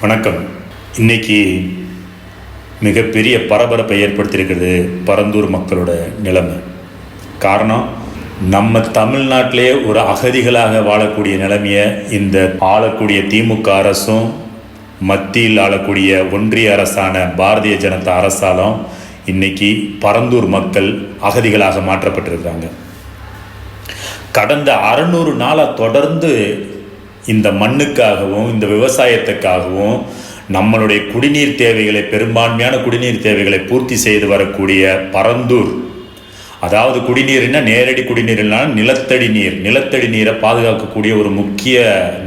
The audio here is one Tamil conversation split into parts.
வணக்கம். இன்னைக்கு மிகப்பெரிய பரபரப்பை ஏற்படுத்தியிருக்கிறது பரந்தூர் மக்களோட நிலைமை. காரணம் நம்ம தமிழ்நாட்டிலே ஒரு அகதிகளாக வாழக்கூடிய நிலைமையை இந்த ஆளக்கூடிய திமுக அரசும் மத்தியில் ஆளக்கூடிய ஒன்றிய அரசான பாரதிய ஜனதா அரசாலும் இன்னைக்கு பரந்தூர் மக்கள் அகதிகளாக மாற்றப்பட்டிருக்காங்க கடந்த அறநூறு நாளாக தொடர்ந்து இந்த மண்ணுக்காகவும் இந்த விவசாயத்துக்காகவும் நம்மளுடைய குடிநீர் தேவைகளை பெரும்பான்மையான குடிநீர் தேவைகளை பூர்த்தி செய்து வரக்கூடிய பரந்தூர். அதாவது குடிநீர்னா நேரடி குடிநீர் இல்லைனா நிலத்தடி நீர் நிலத்தடி நீரை பாதுகாக்கக்கூடிய ஒரு முக்கிய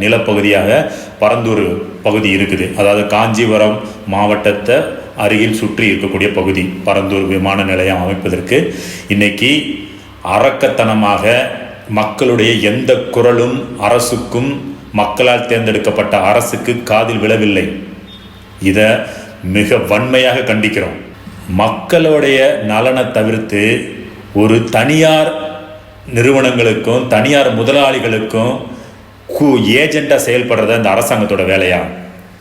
நிலப்பகுதியாக பரந்தூர் பகுதி இருக்குது. அதாவது காஞ்சிபுரம் மாவட்டத்தை அருகில் சுற்றி இருக்கக்கூடிய பகுதி பரந்தூர் விமான நிலையம் அமைப்பதற்கு. இன்னைக்கு அரக்கத்தனமாக மக்களுடைய எந்த குரலும் அரசுக்கும் மக்களால் தேர்ந்தெடுக்கப்பட்ட அரசுக்கு காதில் விழவில்லை. இதை மிக வன்மையாக கண்டிக்கிறோம். மக்களுடைய நலனை தவிர்த்து ஒரு தனியார் நிறுவனங்களுக்கும் தனியார் முதலாளிகளுக்கும் கு ஏஜெண்டாக செயல்படுறது அந்த அரசாங்கத்தோட வேலையா?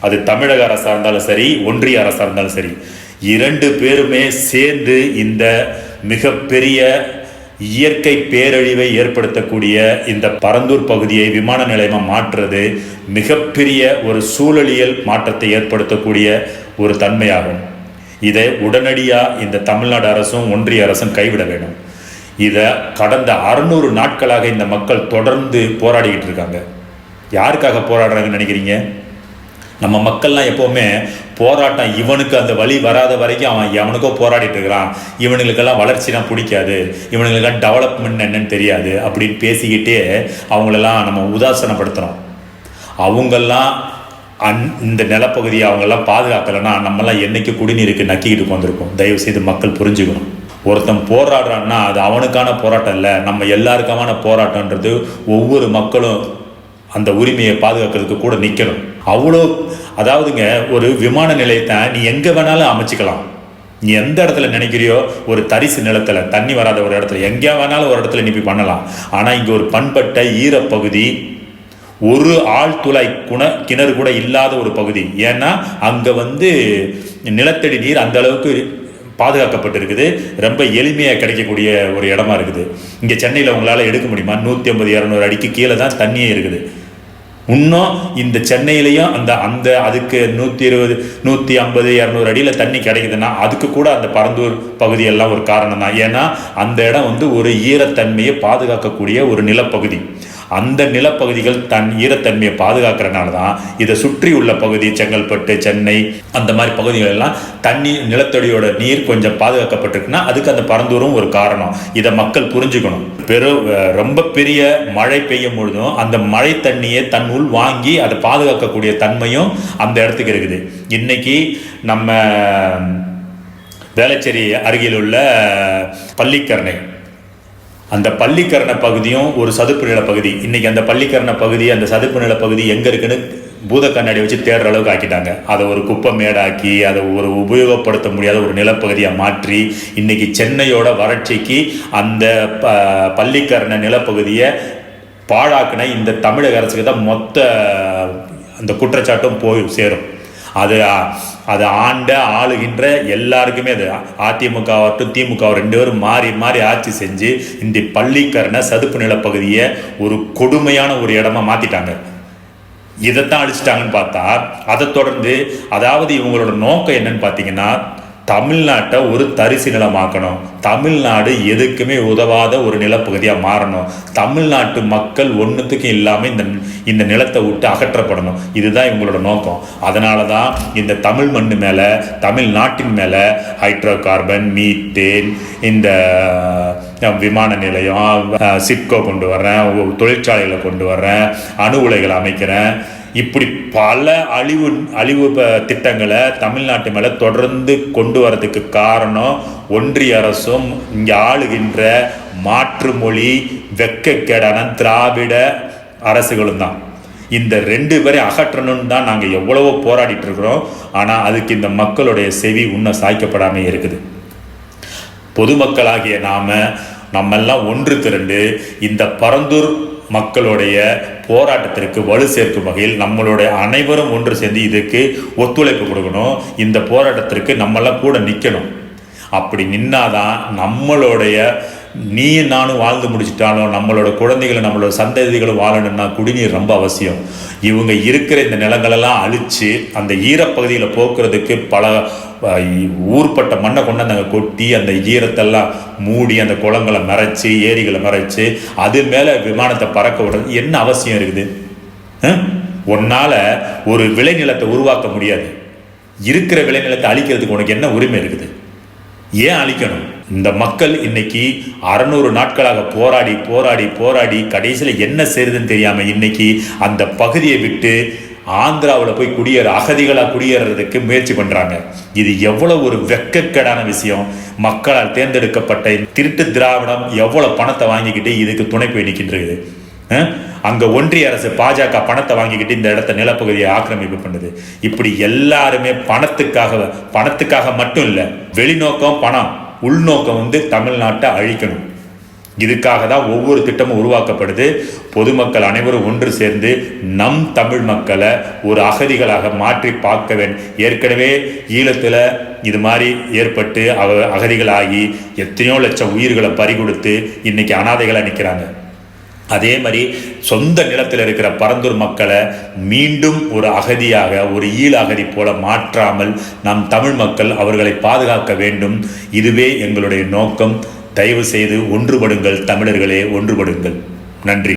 அது தமிழக அரசாக இருந்தாலும் சரி ஒன்றிய அரசாக இருந்தாலும் சரி. இரண்டு பேருமே சேர்ந்து இந்த மிகப்பெரிய இயற்கை பேரழிவை ஏற்படுத்தக்கூடிய இந்த பரந்தூர் பகுதியை விமான நிலையமாக மாற்றுறது மிகப்பெரிய ஒரு சூழலியல் மாற்றத்தை ஏற்படுத்தக்கூடிய ஒரு தன்மையாகும். இதை உடனடியாக இந்த தமிழ்நாடு அரசும் ஒன்றிய அரசும் கைவிட வேண்டும். இதை கடந்த அறுநூறு நாட்களாக இந்த மக்கள் தொடர்ந்து போராடிக்கிட்டு இருக்காங்க. யாருக்காக போராடுறாங்கன்னு நினைக்கிறீங்க? நம்ம மக்கள்லாம் எப்போவுமே போராட்டம் இவனுக்கு அந்த வழி வராத வரைக்கும் அவன் எவனுக்கோ போராடிட்டு இருக்கிறான். இவனுங்களுக்கெல்லாம் வளர்ச்சினா பிடிக்காது. இவனுங்களுக்கெல்லாம் டெவலப்மெண்ட் என்னன்னு தெரியாது. அப்படின்னு பேசிக்கிட்டே அவங்களெல்லாம் நம்ம உதாசனப்படுத்துகிறோம் அவங்கெல்லாம் அந் இந்த நிலப்பகுதியை அவங்கெல்லாம் பாதுகாக்கலைன்னா நம்மலாம் என்றைக்கு குடிநீருக்கு நக்கிக்கிட்டு உட்காந்துருக்கோம் தயவு செய்து மக்கள் புரிஞ்சுக்கணும். ஒருத்தன் போராடுறான்னா அது அவனுக்கான போராட்டம் இல்லை. நம்ம எல்லாருக்கான போராட்டன்றது ஒவ்வொரு மக்களும் அந்த உரிமையை பாதுகாக்கிறதுக்கு கூட நிற்கணும் அவ்வளோ அதாவதுங்க ஒரு விமான நிலையத்தை நீ எங்கே வேணாலும் அமைச்சிக்கலாம். நீ எந்த இடத்துல நினைக்கிறியோ ஒரு தரிசு நிலத்தில் தண்ணி வராத ஒரு இடத்துல எங்கே வேணாலும் ஒரு இடத்துல நீ போய் பண்ணலாம். ஆனால் இங்கே ஒரு பண்பட்ட ஈரப்பகுதி ஒரு ஆழ்துளை குண கிணறு கூட இல்லாத ஒரு பகுதி. ஏன்னா அங்கே வந்து நிலத்தடி நீர் அந்த அளவுக்கு பாதுகாக்கப்பட்டிருக்குது. ரொம்ப எளிமையாக கிடைக்கக்கூடிய ஒரு இடமா இருக்குது. இங்கே சென்னையில் உங்களால் எடுக்க முடியுமா? நூற்றி ஐம்பது இரநூறு அடிக்கு கீழே தான் தண்ணியே இருக்குது. இன்னும் இந்த சென்னையிலையும் அந்த அந்த அதுக்கு நூற்றி இருபது நூற்றி ஐம்பது இரநூறு அடியில் தண்ணி கிடைக்குதுன்னா அதுக்கு கூட அந்த பரந்தூர் பகுதியெல்லாம் ஒரு காரணம் தான் ஏன்னா அந்த இடம் வந்து ஒரு ஈரத்தன்மையை பாதுகாக்கக்கூடிய ஒரு நிலப்பகுதி. அந்த நிலப்பகுதிகள் தன் ஈரத்தன்மையை பாதுகாக்கிறனால தான் இதை சுற்றி உள்ள பகுதி செங்கல்பட்டு சென்னை அந்த மாதிரி பகுதிகள் எல்லாம் தண்ணி நிலத்தடியோட நீர் கொஞ்சம் பாதுகாக்கப்பட்டிருக்குன்னா அதுக்கு அந்த பரந்தூரும் ஒரு காரணம். இதை மக்கள் புரிஞ்சுக்கணும். பெரும் ரொம்ப பெரிய மழை பெய்யும் பொழுதும் அந்த மழை தண்ணியை தன் உள் வாங்கி அதை பாதுகாக்கக்கூடிய தன்மையும் அந்த இடத்துக்கு இருக்குது. இன்னைக்கு நம்ம வேளச்சேரி அருகில் உள்ள பள்ளிக்கரணை அந்த பள்ளிக்கரண பகுதியும் ஒரு சதுப்பு நில பகுதி. இன்னைக்கு அந்த பள்ளிக்கரண பகுதி அந்த சதுப்பு நில பகுதி எங்கே இருக்குன்னு பூத கண்ணாடி வச்சு தேடுற அளவுக்கு ஆக்கிட்டாங்க. அதை ஒரு குப்பை மேடாக்கி அதை ஒரு உபயோகப்படுத்த முடியாத ஒரு நிலப்பகுதியாக மாற்றி இன்னைக்கு சென்னையோட வறட்சிக்கு அந்த ப பள்ளிக்கரண நிலப்பகுதியை பாழாக்கின இந்த தமிழக அரசுக்கு தான் மொத்த அந்த குற்றச்சாட்டும் போய் சேரும். அது அதை ஆண்ட ஆளுகின்ற எல்லாருக்குமே அது அதிமுகவாகட்டும் திமுக ரெண்டு பேரும் மாறி மாறி ஆட்சி செஞ்சு இந்த பள்ளிக்கரனை சதுப்பு நிலப்பகுதியை ஒரு கொடுமையான ஒரு இடமா மாற்றிட்டாங்க இதைத்தான் அழிச்சிட்டாங்கன்னு பார்த்தா அதை தொடர்ந்து அதாவது இவங்களோட நோக்கம் என்னன்னு பார்த்தீங்கன்னா தமிழ்நாட்டை ஒரு தரிசு நிலமாக்கணும். தமிழ்நாடு எதுக்குமே உதவாத ஒரு நிலப்பகுதியாக மாறணும். தமிழ்நாட்டு மக்கள் ஒன்றுத்துக்கும் இல்லாமல் இந்த இந்த நிலத்தை விட்டு அகற்றப்படணும். இதுதான் இவங்களோட நோக்கம். அதனால தான் இந்த தமிழ் மண் மேலே தமிழ்நாட்டின் மேலே ஹைட்ரோ கார்பன் மீத்தேன் இந்த விமான நிலையம் சிப்கோ கொண்டு வர்றேன் தொழிற்சாலைகளை கொண்டு வர்றேன் அணு உலைகளை அமைக்கிறேன். இப்படி பல அழிவு அழிவு திட்டங்களை தமிழ்நாட்டு மேலே தொடர்ந்து கொண்டு வரதுக்கு காரணம் ஒன்றிய அரசும் இங்கே ஆளுகின்ற மாற்று மொழி வெக்கக்கேடான திராவிட அரசுகளும் தான். இந்த ரெண்டு பேரை அகற்றணும்னு தான் நாங்கள் எவ்வளவோ போராடிட்டு இருக்கிறோம். ஆனால் அதுக்கு இந்த மக்களுடைய செவி இன்னும் சாய்க்கப்படாமல் இருக்குது. பொதுமக்களாகிய நாம நம்மெல்லாம் ஒன்று திரண்டு இந்த பரந்தூர் மக்களுடைய போராட்டத்திற்கு வலு சேர்க்கும் வகையில் நம்மளுடைய அனைவரும் ஒன்று சேர்ந்து இதுக்கு ஒத்துழைப்பு கொடுக்கணும். இந்த போராட்டத்திற்கு நம்மளாம் கூட நிற்கணும் அப்படி நின்னாதான் நம்மளுடைய நீயும் நானும் வாழ்ந்து முடிச்சிட்டாலும் நம்மளோட குழந்தைகளை நம்மளோட சந்ததிகளும் வாழணும்னா குடிநீர் ரொம்ப அவசியம். இவங்க இருக்கிற இந்த நிலங்களெல்லாம் அழித்து அந்த ஈரப்பகுதியில் போக்குறதுக்கு பல ஊர்பட்ட மண்ணை கொண்டு வந்து அங்கே கொட்டி அந்த ஈரத்தெல்லாம் மூடி அந்த குளங்களை மறைச்சி ஏரிகளை மறைச்சு அது மேலே விமானத்தை பறக்க விடுறது என்ன அவசியம் இருக்குது? உன்னால் ஒரு விளைநிலத்தை உருவாக்க முடியாது. இருக்கிற விளைநிலத்தை அழிக்கிறதுக்கு உனக்கு என்ன உரிமை இருக்குது? ஏன் அழிக்கணும்? இந்த மக்கள் இன்னைக்கு அறநூறு நாட்களாக போராடி போராடி போராடி கடைசியில் என்ன செய்யுதுன்னு தெரியாமல் இன்னைக்கு அந்த பகுதியை விட்டு ஆந்திராவில் போய் குடியேற அகதிகளாக குடியேறதுக்கு முயற்சி பண்ணுறாங்க இது எவ்வளோ ஒரு வெக்கக்கேடான விஷயம். மக்களால் தேர்ந்தெடுக்கப்பட்ட திருட்டு திராவிடம் எவ்வளோ பணத்தை வாங்கிக்கிட்டு இதுக்கு துணை போய் நிற்கின்றது அங்கே ஒன்றிய அரசு பாஜக பணத்தை வாங்கிக்கிட்டு இந்த இடத்த நிலப்பகுதியை ஆக்கிரமிப்பு பண்ணுது. இப்படி எல்லாருமே பணத்துக்காக பணத்துக்காக மட்டும் இல்லை வெளிநோக்கம் பணம். உள்நோக்கம் வந்து தமிழ்நாட்டை அழிக்கணும். இதுக்காக தான் ஒவ்வொரு திட்டமும் உருவாக்கப்படுது. பொதுமக்கள் அனைவரும் ஒன்று சேர்ந்து நம் தமிழ் மக்களை ஒரு அகதிகளாக மாற்றி பார்க்க வேண்டும் ஏற்கனவே ஈழத்தில் இது மாதிரி ஏற்பட்டு அவ அகதிகளாகி எத்தனையோ லட்சம் உயிர்களை பறிகொடுத்து இன்னைக்கு அனாதைகளாக நிற்கிறாங்க அதே மாதிரி சொந்த நிலத்தில் இருக்கிற பரந்தூர் மக்களை மீண்டும் ஒரு அகதியாக ஒரு ஈழ அகதி போல மாற்றாமல் நம் தமிழ் மக்கள் அவர்களை பாதுகாக்க வேண்டும். இதுவே எங்களுடைய நோக்கம். தயவு செய்து ஒன்றுபடுங்கள் தமிழர்களே ஒன்றுபடுங்கள். நன்றி.